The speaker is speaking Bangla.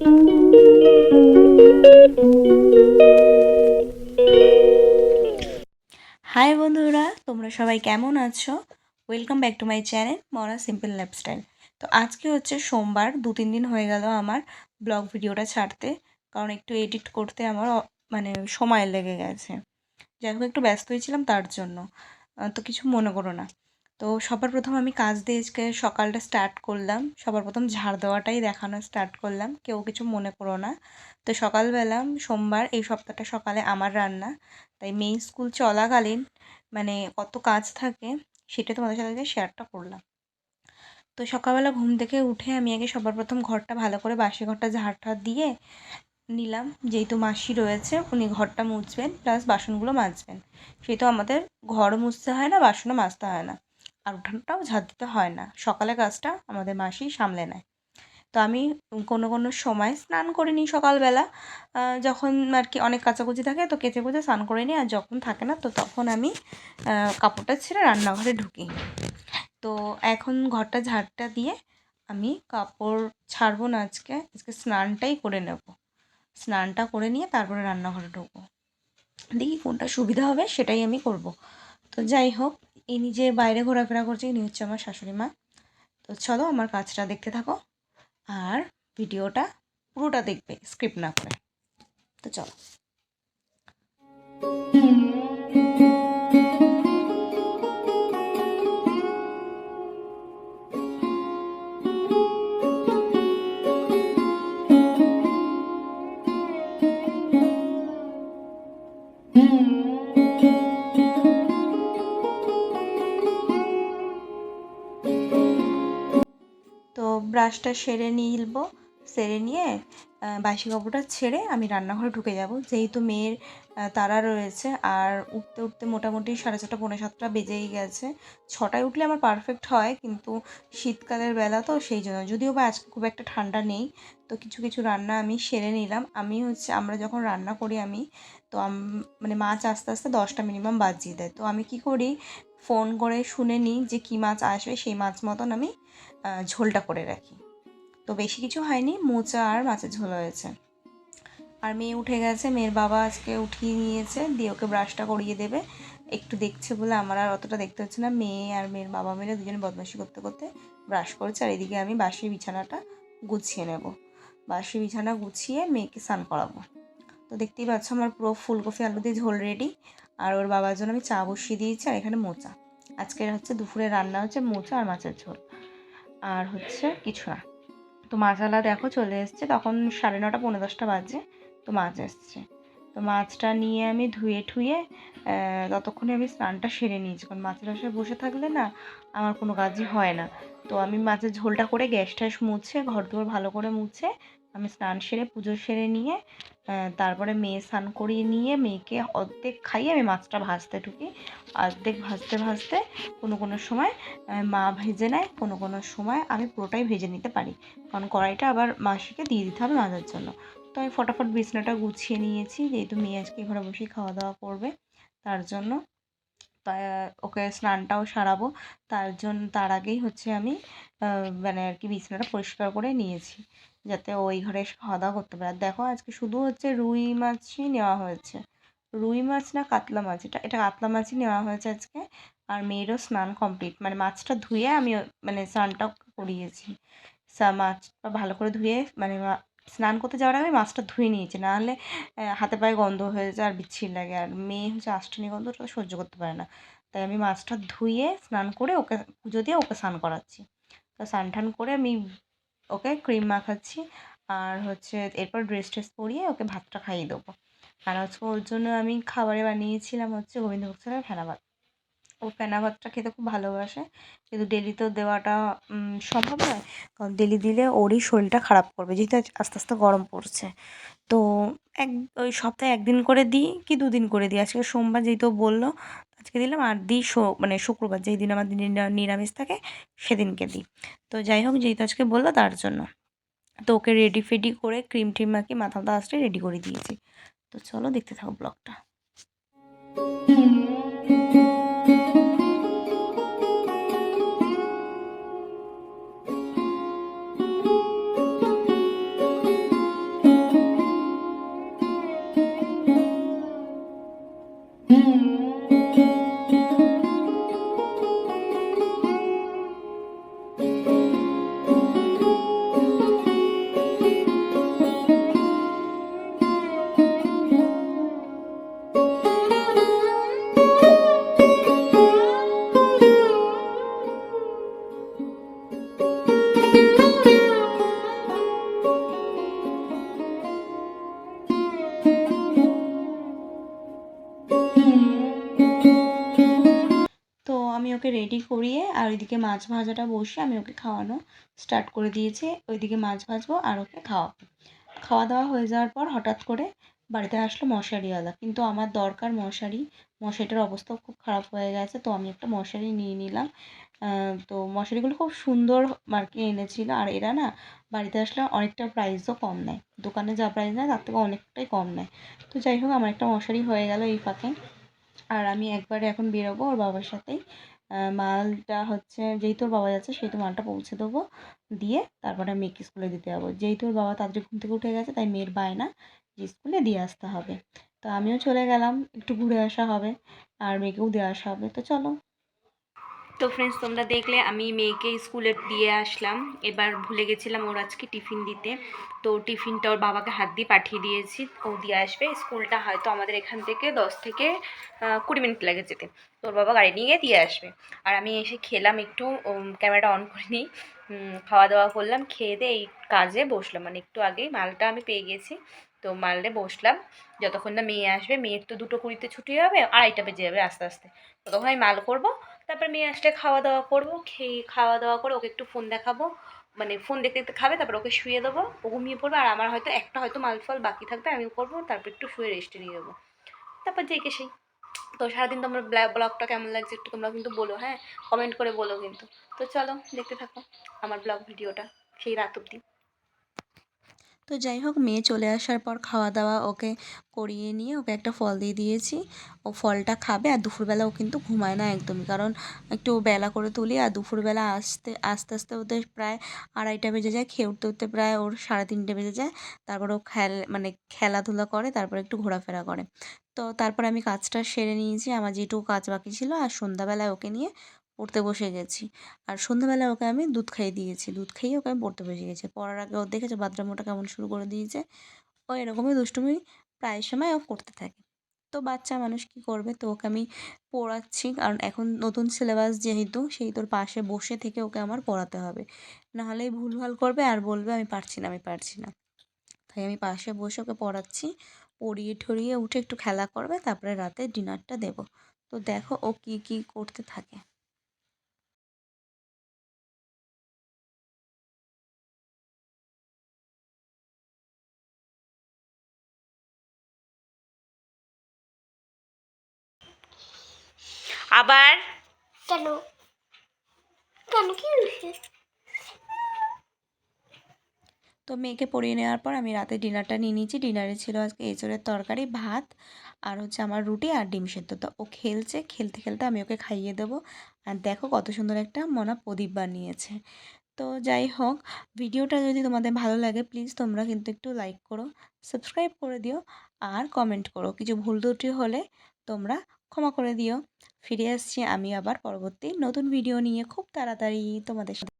হাই বন্ধুরা, তোমরা সবাই কেমন আছো? Welcome back to my channel মরা সিম্পল লাইফস্টাইল তো আজকে হচ্ছে সোমবার, দু তিন দিন হয়ে গেল আমার ব্লগ ভিডিওটা ছাড়তে, কারণ একটু এডিট করতে আমার মানে সময় লেগে গেছে। যাই হোক, একটু ব্যস্ত হয়েছিলাম তার জন্য। তো কিছু মনে করো না। তো সবার প্রথম আমি কাজ দিয়ে সকালটা স্টার্ট করলাম। সবার প্রথম ঝাড় দেওয়াটাই দেখানো স্টার্ট করলাম। কেউ কিছু মনে করো না। তো সকালবেলা সোমবার এই সপ্তাহটা সকালে আমার রান্না। তাই মেয়ে স্কুল চলাকালীন মানে কত কাজ থাকে সেটা তোমাদের সাথে শেয়ারটা করলাম। তো সকালবেলা ঘুম থেকে উঠে আমি আগে সবার প্রথম ঘরটা ভালো করে বাসি ঘরটা ঝাড়টা দিয়ে নিলাম। যেহেতু মাসি রয়েছে, উনি ঘরটা মুছবেন প্লাস বাসনগুলো মাজবেন। সেহেতু আমাদের ঘর মুছতে হয় না, বাসনও মাজতে হয় না। আর উঠানটাও ঝাড় দিতে হয় না। সকালে কাজটা আমাদের মাসি সামলে নেয়। তো আমি কোনো কোনো সময় স্নান করে নিই সকালবেলা যখন আর কি অনেক কাচাকুচি থাকে তো কেচে কুচে স্নান করে নিই, আর যখন থাকে না তো তখন আমি কাপড়টা ছেড়ে রান্নাঘরে ঢুকি। তো এখন ঘরটা ঝাড়টা দিয়ে আমি কাপড় ছাড়বো না আজকে আজকে স্নানটাই করে নেব। স্নানটা করে নিয়ে তারপরে রান্নাঘরে ঢুকবো। দেখি কোনটা সুবিধা হবে সেটাই আমি করব। তো যাই হোক ইনি যে বাইরে ঘোরাফেরা করছে, ইনি হচ্ছে আমার শাশুড়ি মা। তো চলো আমার কাজটা দেখতে থাকো, আর ভিডিওটা পুরোটা দেখবে স্ক্রিপ্ট না করে। তো চলো। তো ব্রাশটা সেরে নিলব, সেরে নিয়ে বাসি কাপড়টা ছেড়ে আমি রান্নাঘরে ঢুকে যাব। যেহেতু মেয়ের তারা রয়েছে, আর উঠতে উঠতে মোটামুটি সাড়ে ছটা, পৌনে সাতটা বেজেই গেছে। ছটায় উঠলে আমার পারফেক্ট হয়, কিন্তু শীতকালের বেলা তো সেই জন্য। যদিও বা আজকে খুব একটা ঠান্ডা নেই, তো কিছু কিছু রান্না আমি সেরে নিলাম। আমি হচ্ছে, আমরা যখন রান্না করি আমি, তো মানে মাছ আস্তে আস্তে দশটা মিনিমাম বাজিয়ে দেয়। তো আমি কি করি ফোন করে শুনে নিই যে কী মাছ আসবে, সেই মাছ মতন আমি ঝোলটা করে রাখি। তো বেশি কিছু হয়নি, মোচা আর মাছের ঝোল হয়েছে। আর মেয়ে উঠে গেছে, মেয়ের বাবা আজকে উঠিয়ে নিয়েছে, দিয়ে ওকে ব্রাশটা করিয়ে দেবে। একটু দেখছে বলে আমার আর অতটা দেখতে হচ্ছে না। মেয়ে আর মেয়ের বাবা মিলে দুজনে বদমাশি করতে করতে ব্রাশ করেছে, আর এদিকে আমি বাসি বিছানাটা গুছিয়ে নেব। বাসি বিছানা গুছিয়ে মেয়েকে স্নান করাবো। তো দেখতেই পাচ্ছ আমার পুরো ফুলকপি আলু দিয়ে ঝোল রেডি আর ওর বাবার জন্য আমি চা বসিয়ে দিয়েছি, আর এখানে মোচা। আজকের হচ্ছে দুপুরে রান্না হচ্ছে মোচা আর মাছের ঝোল। আর হচ্ছে কিছু না। তো মাছালা দেখো চলে এসছে, তখন সাড়ে নটা পনেরো দশটা বাজে, তো মাছ এসছে। তো মাছটা নিয়ে আমি ধুয়ে ঠুয়ে ততক্ষণে আমি স্নানটা সেরে নিয়েছি, কারণ মাছের আশায় বসে থাকলে না আমার কোনো কাজই হয় না। তো আমি মাছের ঝোলটা করে গ্যাস ট্যাস মুছে ঘর দুয়ার ভালো করে মুছে, আমি স্নান সেরে, পুজো সেরে নিয়ে তারপরে মেয়ে স্নান করিয়ে নিয়ে মেয়েকে অর্ধেক খাইয়ে আমি মাছটা ভাজতে ঢুকি। অর্ধেক ভাজতে ভাজতে কোনো কোনো সময় মা ভেজে নেয়, কোনো কোনো সময় আমি পুরোটাই ভেজে নিতে পারি। কারণ কড়াইটা আবার মাসিকে দিয়ে দিতে হবে মাজার জন্য। তো আমি ফটাফট বিছনাটা গুছিয়ে নিয়েছি, যেহেতু মেয়ে আজকে ঘরে বসেই খাওয়া দাওয়া করবে, তার জন্য ওকে স্নানটাও সারাবো। তার জন্য, তার আগেই হচ্ছে আমি মানে আর কি বিছানাটা পরিষ্কার করে নিয়েছি। যাতে ওই ঘরে এসে খাওয়া দাওয়া করতে পারে। দেখো আজকে শুধু হচ্ছে রুই মাছই নেওয়া হয়েছে। রুই মাছ না কাতলা মাছ, এটা এটা কাতলা মাছই নেওয়া হয়েছে আজকে। আর মেয়েরও স্নান কমপ্লিট মানে মাছটা ধুয়ে আমি মানে স্নানটা করিয়েছি। মাছটা ভালো করে ধুয়ে মানে স্নান করতে যাওয়ার আগে মাছটা ধুয়ে নিয়েছি। নাহলে হাতে পায়ে গন্ধ হয়ে যায় আর বিচ্ছিরি লাগে। আর মেয়ে হচ্ছে আষ্টনি গন্ধটা সহ্য করতে পারে না। তাই আমি মাছটা ধুয়ে, স্নান করে ওকে, পুজো দিয়ে ওকে স্নান করাচ্ছি। তো স্নান টান করে আমি ওকে ক্রিম মাখাচ্ছি। আর হচ্ছে এরপর ড্রেস ট্রেস পরিয়ে ওকে ভাতটা খাইয়ে দেবো। আর হচ্ছে ওর জন্য আমি খাবারে বানিয়েছিলাম হচ্ছে গোবিন্দভোগ চালের ফেনা ভাত। ও ফেনা ভাতটা খেতে খুব ভালোবাসে। কিন্তু ডেলি তো দেওয়াটা সম্ভব নয়। কারণ ডেলি দিলে ওরই শরীরটা খারাপ করবে। যেহেতু আস্তে আস্তে গরম পড়ছে। তো এক, ওই সপ্তাহে একদিন করে দিই কি দুদিন করে দিই? আজকে সোমবার যেহেতু বলল, আজকে দিলাম আর দিই মানে শুক্রবার যেই দিন আমার নিরা- নিরামিষ থাকে সেদিনকে দিই। তো যাই হোক যেহেতু আজকে বলল তার জন্য। তো ওকে রেডি ফেডি করে ক্রিম ট্রিম মাখিয়ে মাথা মাথা আসতে রেডি করে দিয়েছি। তো চলো দেখতে থাকো ব্লগটা ওকে রেডি করিয়ে আর ওইদিকে মাছ ভাজাটা বসে আমি ওকে খাওয়ানো স্টার্ট করে দিয়েছি। ওইদিকে মাছ ভাজবো আর ওকে খাওয়াবো। খাওয়া দাওয়া হয়ে যাওয়ার পর হঠাৎ করে বাড়িতে আসলো মশারিওয়ালা। কিন্তু আমার দরকার মশারি। মশারিটার অবস্থাও খুব খারাপ হয়ে গেছে, তো আমি একটা মশারি নিয়ে নিলাম। তো মশারিগুলো খুব সুন্দর মার্কে এনেছিল। আর এরা না বাড়িতে আসলে অনেকটা প্রাইসও কম নেয়। দোকানে যা প্রাইস নেয় তার থেকে অনেকটাই কম নেয়। তো যাই হোক, আমার একটা মশারি হয়ে গেল এই ফাঁকে। আর আমি একবারে এখন বেরোবো ওর বাবার সাথেই। মালটা হচ্ছে যেই তোর বাবা যাচ্ছে সেই তো মালটা পৌঁছে দেবো। দিয়ে তারপরে মেয়েকে স্কুলে দিতে যাব। যেই তোর বাবা তাড়াতাড়ি ঘুম থেকে উঠে গেছে তাই মেয়ের বায়না যে স্কুলে দিয়ে আসতে হবে। তো আমিও চলে গেলাম, একটু ঘুরে আসা হবে আর মেয়েকেও দিয়ে আসা হবে। তো চলো তো ফ্রেন্ডস তোমরা দেখলে আমি মেয়েকে স্কুলে দিয়ে আসলাম। এবার ভুলে গেছিলাম ওর আজকে টিফিন দিতে। তো টিফিনটা ওর বাবাকে হাত দিয়ে পাঠিয়ে দিয়েছি। ও দিয়ে আসবে। স্কুলটা হয়তো আমাদের এখান থেকে দশ থেকে কুড়ি মিনিট লাগে যেতে। তো ওর বাবা গাড়ি নিয়ে গিয়ে দিয়ে আসবে। আর আমি এসে খেলাম একটু ক্যামেরাটা অন করে নিই খাওয়া দাওয়া করলাম, খেয়ে দিয়ে এই কাজে বসলাম। মানে একটু আগেই মালটা আমি পেয়ে গেছি। তো মালটা বসলাম। যতক্ষণ না মেয়ে আসবে, মেয়ের তো দুটো কুড়িতে ছুটি হবে, আড়াইটা বেজে যাবে আস্তে আস্তে। ততক্ষণ আমি মাল করব। তারপর মেয়ে আসলে খাওয়া দাওয়া করব, খেয়ে খাওয়া দাওয়া করে ওকে একটু ফোন দেখাবো। মানে ফোন দেখতে দেখতে খাবে, তারপর ওকে শুয়ে দেবো, ও ঘুমিয়ে পড়বে, আর আমার হয়তো একটা হয়তো মাল ফল বাকি থাকবে, আমি করব, তারপর একটু শুয়ে রেস্টে নিয়ে দেবো তারপর যে কে সেই। তো সারাদিন তোমার ব্লগটা কেমন লাগছে একটু তোমরা কিন্তু বলো হ্যাঁ? কমেন্ট করে বলো কিন্তু। তো চলো, দেখতে থাকো আমার ব্লগ ভিডিওটা সেই রাত অবধি। তো যাই হোক, মেয়ে চলে আসার পর খাওয়া দাওয়া ওকে করিয়ে নিয়ে ওকে একটা ফল দিয়ে দিয়েছি। ও ফলটা খাবে আর দুপুরবেলা ও কিন্তু ঘুমায় না একদমই। কারণ একটু বেলা করে তুলি আর দুপুরবেলা আসতে, আস্তে আস্তে ওদের প্রায় আড়াইটা বেজে যায়। খেয়ে উঠতে উঠতে প্রায় ওর সাড়ে তিনটে বেজে যায়। তারপর ও খেল মানে খেলাধুলা করে, তারপর একটু ঘোরাফেরা করে। তো তারপর আমি কাজটা সেরে নিয়েছি। আমার যেটুকু কাজ বাকি ছিল আর সন্ধ্যাবেলায় ওকে নিয়ে পড়তে বসে গেছি। আর সন্ধ্যাবেলায় ওকে আমি দুধ খাইয়ে দিয়েছি। দুধ খাইয়ে ওকে আমি পড়তে বসে গেছি। পড়ার আগে ও দেখেছ বাথরুমটা কেমন শুরু করে দিয়েছে। ও এরকমই দুষ্টুমি প্রায় সময় ও করতে থাকে। তো বাচ্চা মানুষ কি করবে? তো ওকে আমি পড়াচ্ছি। কারণ এখন নতুন সিলেবাস যেহেতু, সেই তোর পাশে বসে থেকে ওকে আমার পড়াতে হবে। নাহলেই ভুলভাল করবে আর বলবে, আমি পারছি না, আমি পারছি না। তাই আমি পাশে বসে ওকে পড়াচ্ছি। পড়িয়ে ঠরিয়ে উঠে একটু খেলা করবে, তারপরে রাতে ডিনারটা দেব। তো দেখো ও কি কি করতে থাকে। আবার? কেন? কেন কি তো মেয়েকে পড়িয়ে নেওয়ার পর আমি রাতে ডিনারটা নিয়ে নিয়েছি। ডিনারে ছিল আজকে এঁচড়ের তরকারি ভাত আর হচ্ছে আমার রুটি আর ডিম সেদ্ধ। তো ও খেলছে খেলতে খেলতে আমি ওকে খাইয়ে দেবো। আর দেখো কত সুন্দর একটা মনা প্রদীপ বানিয়েছে। তো যাই হোক ভিডিওটা যদি তোমাদের ভালো লাগে প্লিজ তোমরা কিন্তু একটু লাইক করো সাবস্ক্রাইব করে দিও আর কমেন্ট করো। কিছু ভুল ত্রুটি হলে তোমরা ক্ষমা করে দিও। ফিরে আসছি আমি আবার পরবর্তী নতুন ভিডিও নিয়ে। খুব তাড়াতাড়ি তোমাদের সাথে